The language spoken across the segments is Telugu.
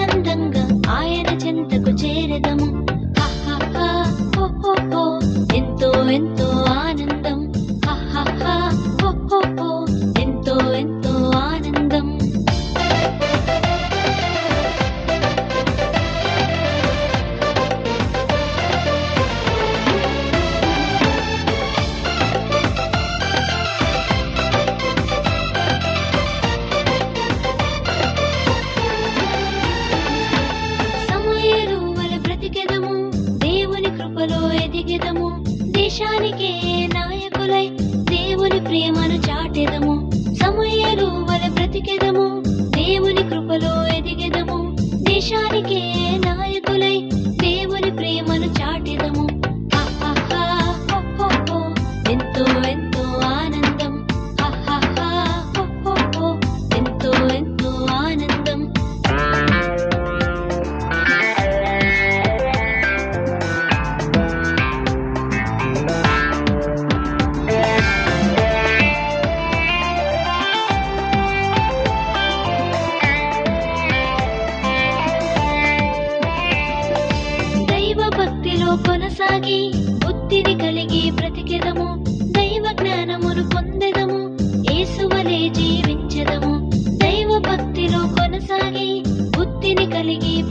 ఆనందంగా ఆయన చెంతకు చేరదము. ఎంతో ఎంతో సమయలు వల బ్రతికెదము. దేవుని కృపలో ఎదిగెదము. దేశానికే నాయ బ్రతికెదము దైవ జ్ఞానమును పొందెదము ఏసువలే జీవించెదము. దైవ భక్తిలో కొనసాగి బుద్ధిని కలిగి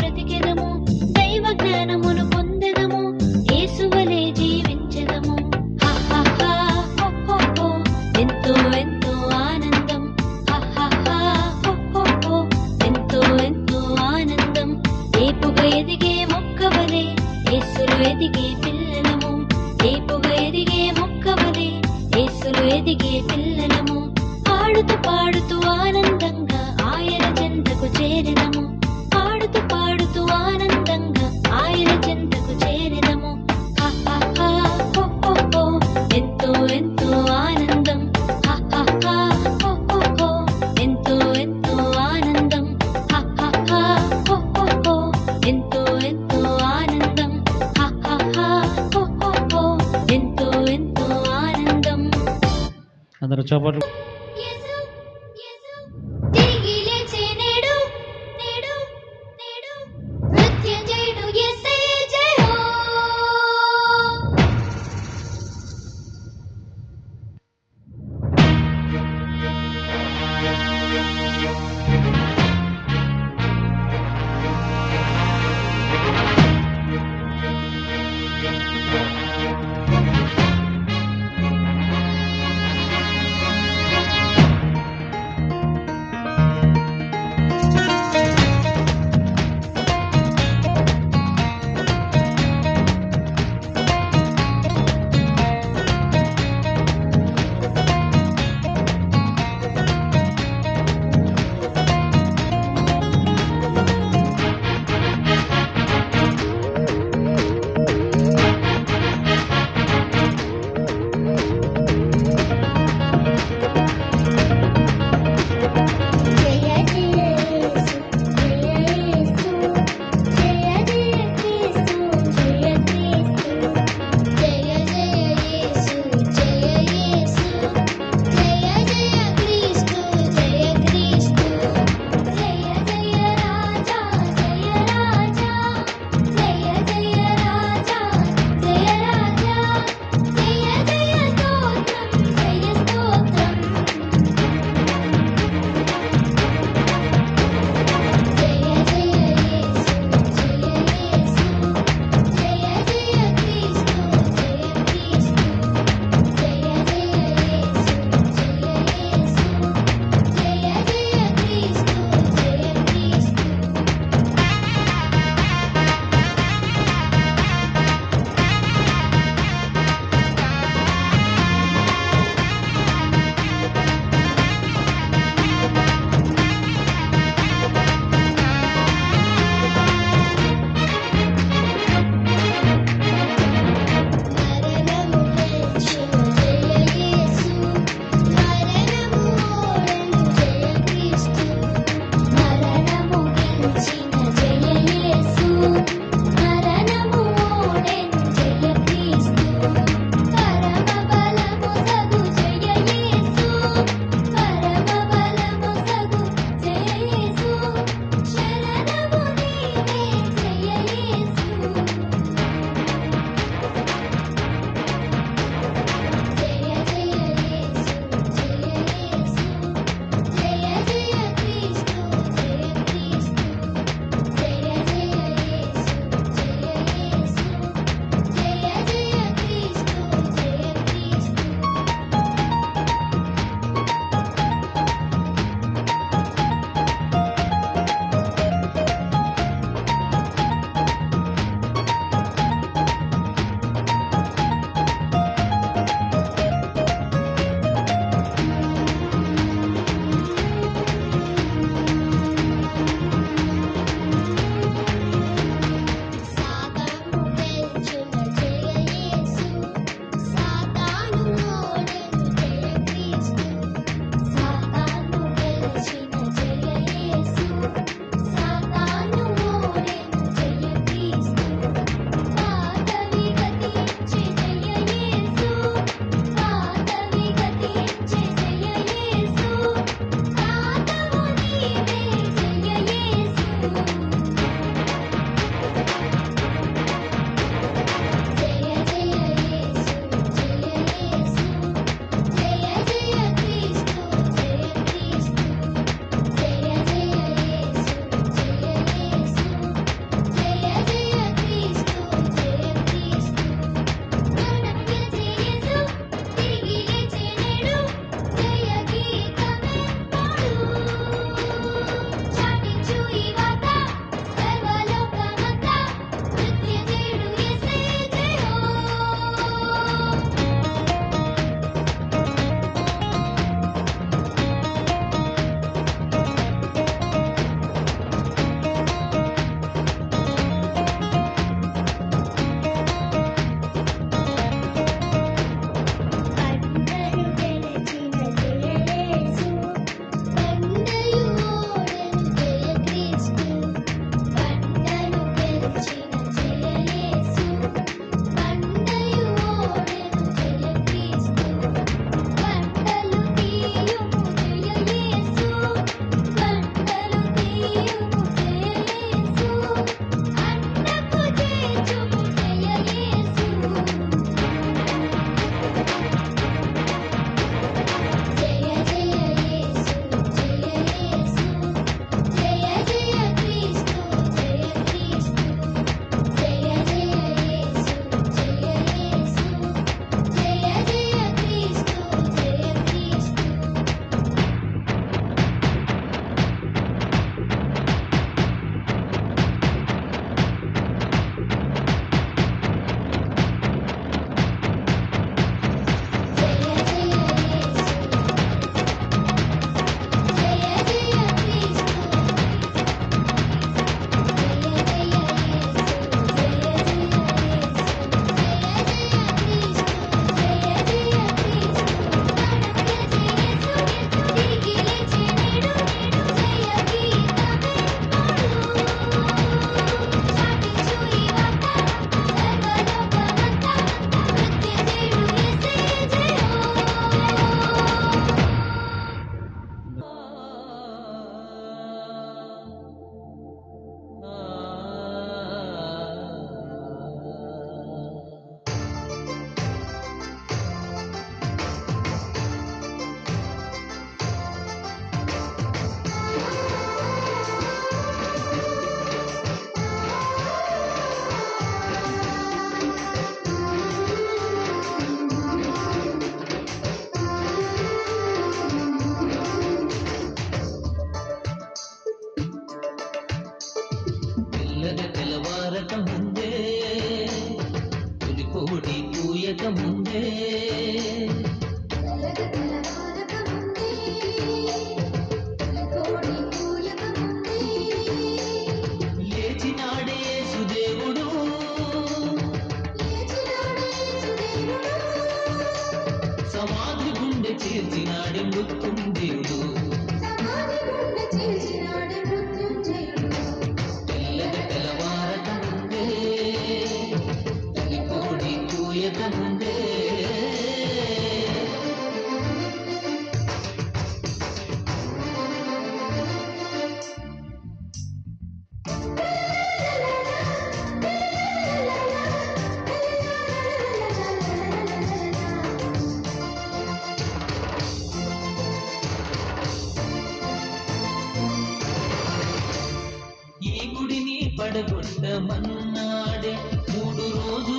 గుడిని పడగొట్టమన్నాడే మూడు రోజుల్లో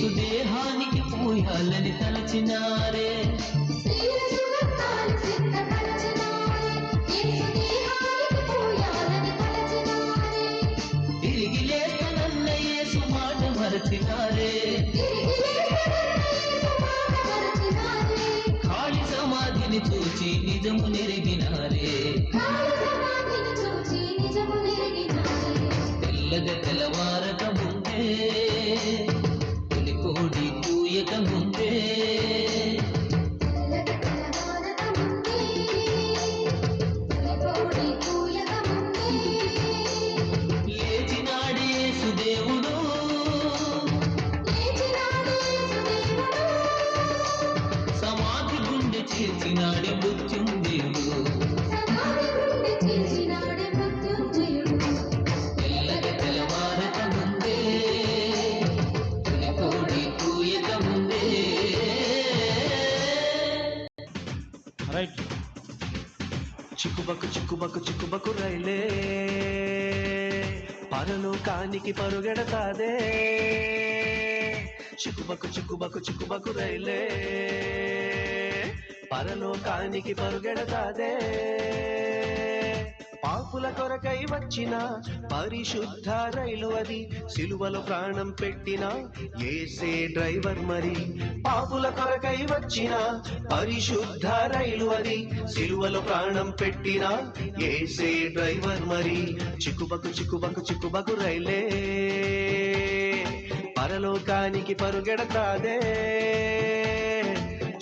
యేసు దేహానికి పూయాలని తలచినారే. గుండె మృత్యుంజయుడు. తెల్లగ తెల్లవారక ముందే కూయక ముందే రైట్. చిక్కుబక్కు చిక్కుబక్కు చిక్కుబక్కు రైలే. పరలోకానికి పరుగెడతాదే. చిక్కుబక్కు చిక్కుబక్కు చిక్కుబక్కు రైలే. పరలోకానికి పరుగెడతాదే. పాపుల కొరకై వచ్చిన పరిశుద్ధ రైలు అది సిలువలో ప్రాణం పెట్టిన ఏసే డ్రైవర్ మరి. పాపుల కొరకై వచ్చిన పరిశుద్ధ రైలు అది సిలువలో ప్రాణం పెట్టిన ఏసే డ్రైవర్ మరి. చిక్కుబకు చిక్కుబకు చిక్కుబకు రైలే. పరలోకానికి పరుగెడతాదే.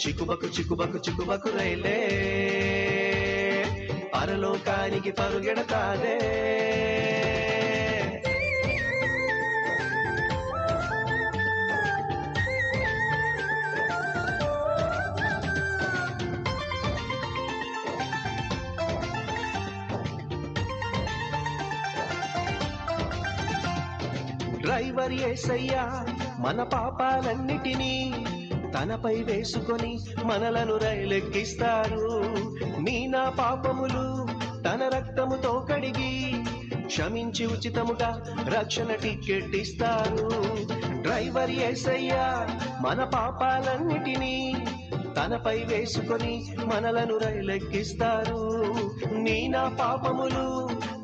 చిక్కుబకు చిక్కుబకు చిక్కుబకు రైలే. పరలోకానికి పరుగెడతాదే. డ్రైవర్ ఏసయ్యా మన పాపాలన్నిటినీ తనపై వేసుకొని మనలను రైలెక్కిస్తారు నీ నా పాపములు తన రక్తముతో కడిగి క్షమించి ఉచితముగా రక్షణ టికెట్ ఇస్తారు డ్రైవర్ ఏసయ్యా మన పాపాలన్నిటినీ తనపై వేసుకొని మనలను రైలెక్కిస్తారు నీ నా పాపములు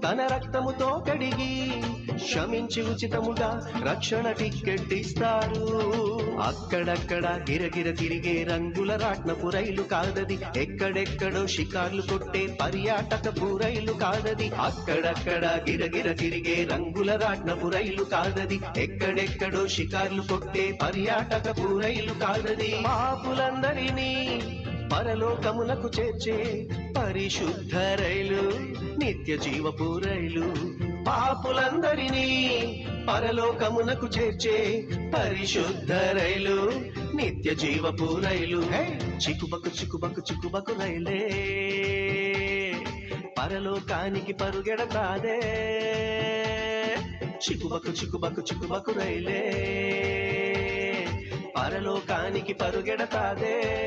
తన రక్తముతో కడిగి క్షమించి ఉచితముగా రక్షణ టికెట్ ఇస్తారు అక్కడక్కడ గిరగిర తిరిగే రంగుల రాట్నపు రైలు కాదది. ఎక్కడెక్కడో షికార్లు కొట్టే పర్యాటకపు రైలు కాదది. అక్కడక్కడ గిరగిర తిరిగే రంగుల రాట్నపు రైలు కాదది. ఎక్కడెక్కడో షికార్లు కొట్టే పర్యాటకపు రైలు కాదది. పాపులందరినీ పరలోకమునకు చేర్చే పరిశుద్ధ రైలు నిత్య జీవపు రైలు పాపులందరినీ పరలోకమునకు చేర్చే పరిశుద్ధ రైలు నిత్య జీవపు రైలు. చిక్కుబకు చిక్కుబకు చిక్కుబకు రైలే. పరలోకానికి పరుగెడతాదే. చిక్కుబకు చిక్కుబకు చిక్కుబకు రైలే. పరలోకానికి పరుగెడతాదే.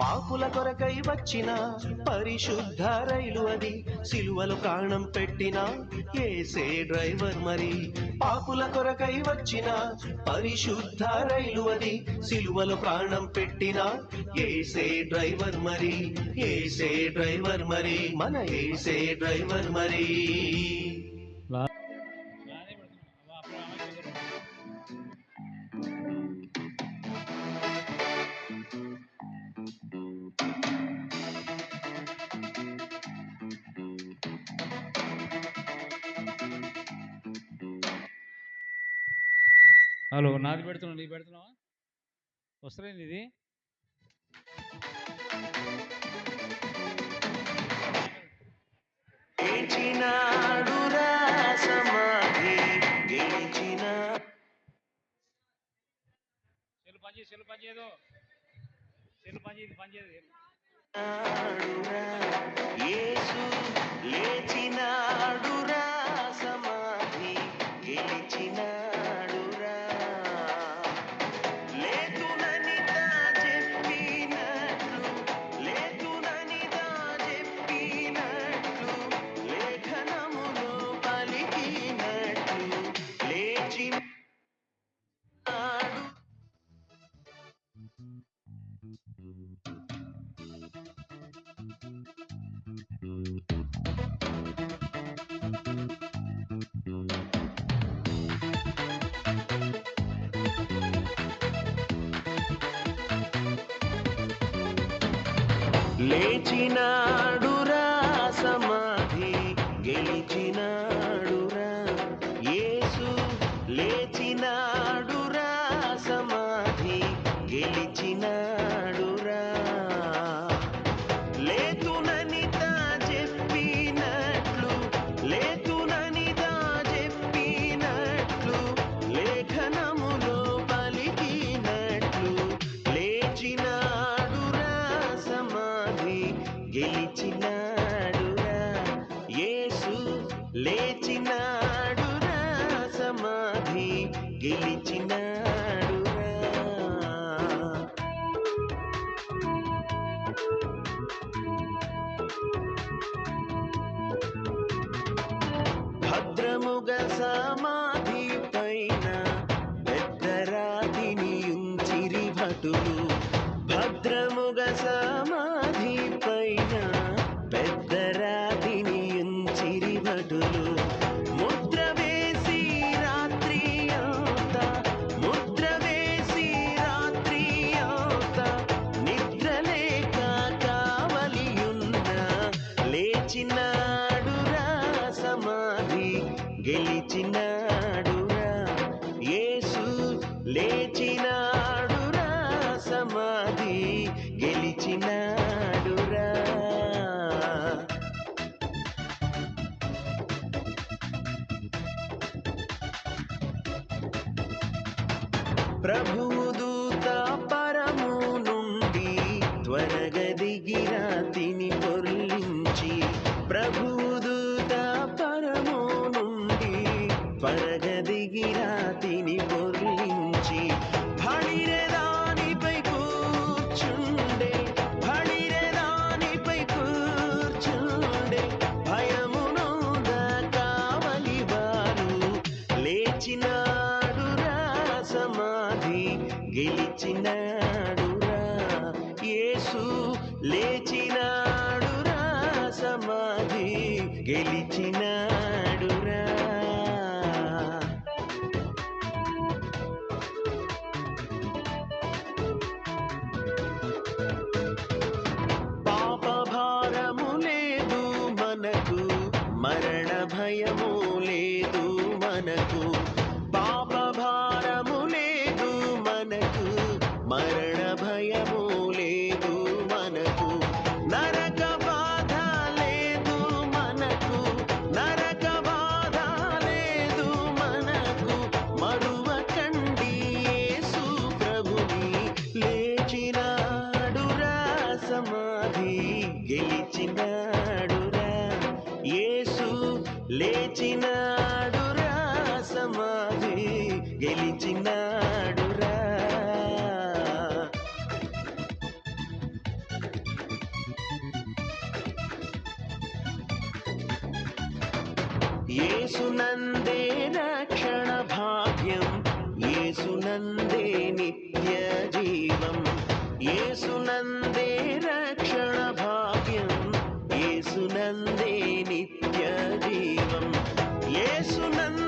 పాపుల కొరకై వచ్చిన పరిశుద్ధ రైలు అది. సిలువలో ప్రాణం పెట్టిన ఏసే డ్రైవర్ మరి. పాపుల కొరకై వచ్చిన పరిశుద్ధ రైలు అది. సిలువలో ప్రాణం పెట్టిన ఏసే డ్రైవర్ మరి. ఏసే డ్రైవర్ మరి. మన ఏసే డ్రైవర్ మరి. హలో నాది పెడుతున్నావు? నీది పెడుతున్నావా? వస్తలేదు ఇది. సెల్ పని చేయదు సెల్ పని చేయదు సెల్ పని చేయదు పని చేయదు నాడురా యేసు లేచినాడురా ప్రభువు దూత పరము నుండి త్వరగదిగిరా లేచినాడురా సమాధి గెలిచినా Iceman